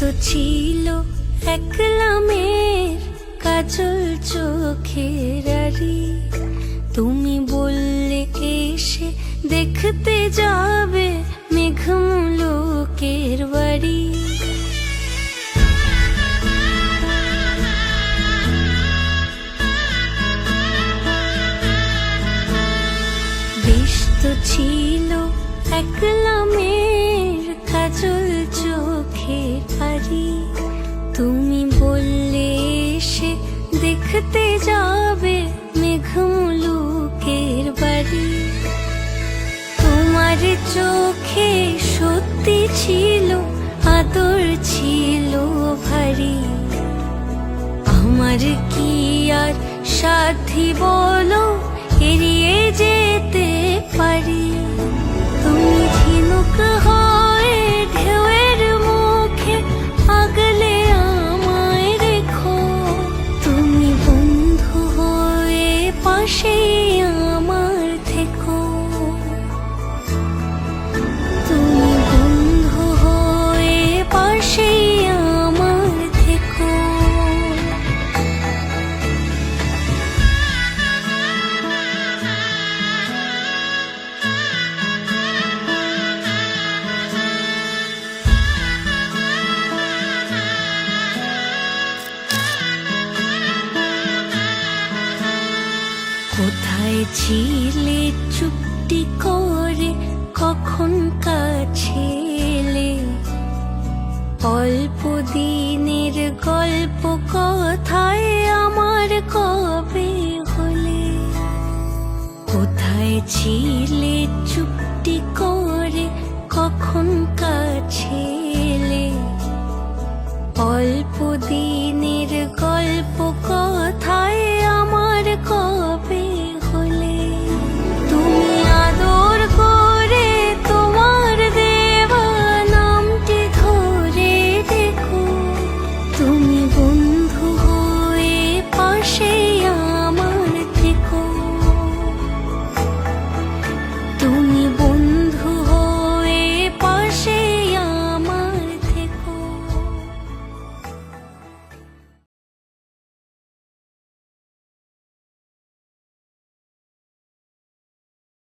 তো ছিল একলামের কাজল চোখের আড়ি। তুমি বললে, এসে দেখতে যাবে মেঘমুলোকের বাড়ি। বেশ তো ছিল একলামের কাজল পারি। তুমি বললে এসে দেখতে যাবে মেঘমুলুকের বাড়ি। তোমার চোখে সত্যি ছিল, আদর ছিল ভারী। আমার কি আর সাথী বলো, এড়িয়ে যেতে পারি? পাশে কোথায় ছিলে চুপটি করে, কখন কাছে এলে? অল্প দিনের গল্প কথায় আমার কবে হলে কোথায় ছিলে চুপটি করে, কখন কাছে